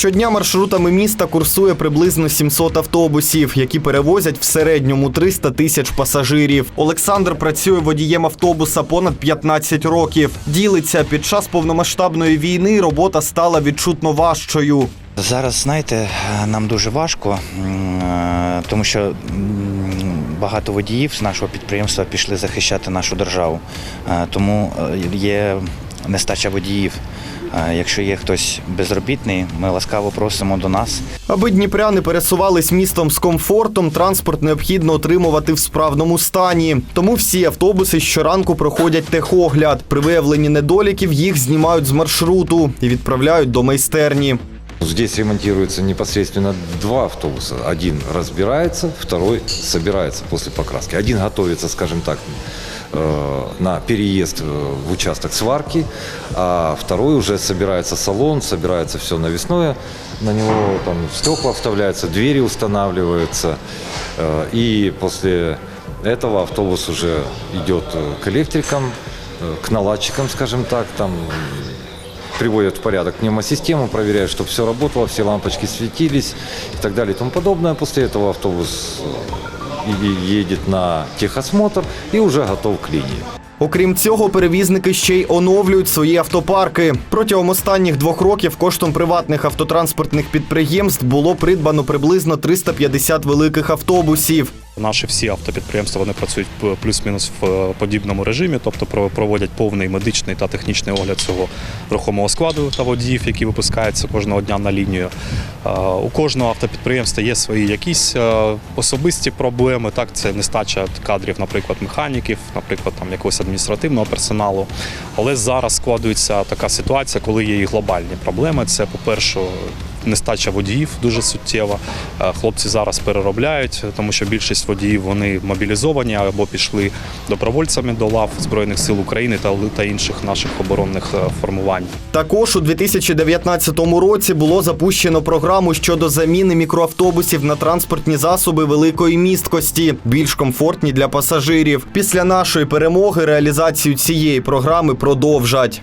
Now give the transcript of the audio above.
Щодня маршрутами міста курсує приблизно 700 автобусів, які перевозять в середньому 300 тисяч пасажирів. Олександр працює водієм автобуса понад 15 років. Ділиться під час повномасштабної війни робота стала відчутно важчою. Зараз, знаєте, нам дуже важко, е, тому що багато водіїв з нашого підприємства пішли захищати нашу державу. Е, Тому е, є нестача водіїв. Е, Якщо є хтось безробітний, ми ласкаво просимо до нас. Аби дніпряни пересувались містом з комфортом, транспорт необхідно отримувати в справному стані. Тому всі автобуси щоранку проходять техогляд. При виявленні недоліків їх знімають з маршруту і відправляють до майстерні. Здесь ремонтируется непосредственно два автобуса. Один разбирается, второй собирается после покраски. Один готовится, скажем так, э, на переезд э, в участок сварки, а второй уже собирается салон, собирается все навесное, на него там стекла вставляются, двери устанавливаются, э, и после этого автобус уже идет к электрикам, к наладчикам, скажем так, там приводят в порядок пневмосистему, проверяют, чтобы все работало, все лампочки светились и так далее и тому подобное. После этого автобус э, и- едет на техосмотр и уже готов к линии. Окрім цього, перевізники ще й оновлюють свої автопарки. Протягом останніх двох років коштом приватних автотранспортних підприємств було придбано приблизно 350 великих автобусів. Наші всі автопідприємства вони працюють плюс-мінус в е, подібному режимі, тобто про- проводять повний медичний та технічний огляд цього рухомого складу та водіїв, які випускаються кожного дня на лінію. Е, У кожного автопідприємства є свої якісь е, особисті проблеми. Так, це нестача кадрів, наприклад, механіків, наприклад, там якогось адміністративного персоналу. Але зараз складується така ситуація, коли є і глобальні проблеми. Це, по-перше, нестача водіїв дуже суттєва. Е, Хлопці зараз переробляють, тому що більшість водіїв вони мобілізовані або пішли добровольцями до лав Збройних сил України та, інших наших оборонних е, формувань. Також у 2019 році було запущено програму щодо заміни мікроавтобусів на транспортні засоби великої місткості, більш комфортні для пасажирів. Після нашої перемоги реалізацію цієї програми продовжать.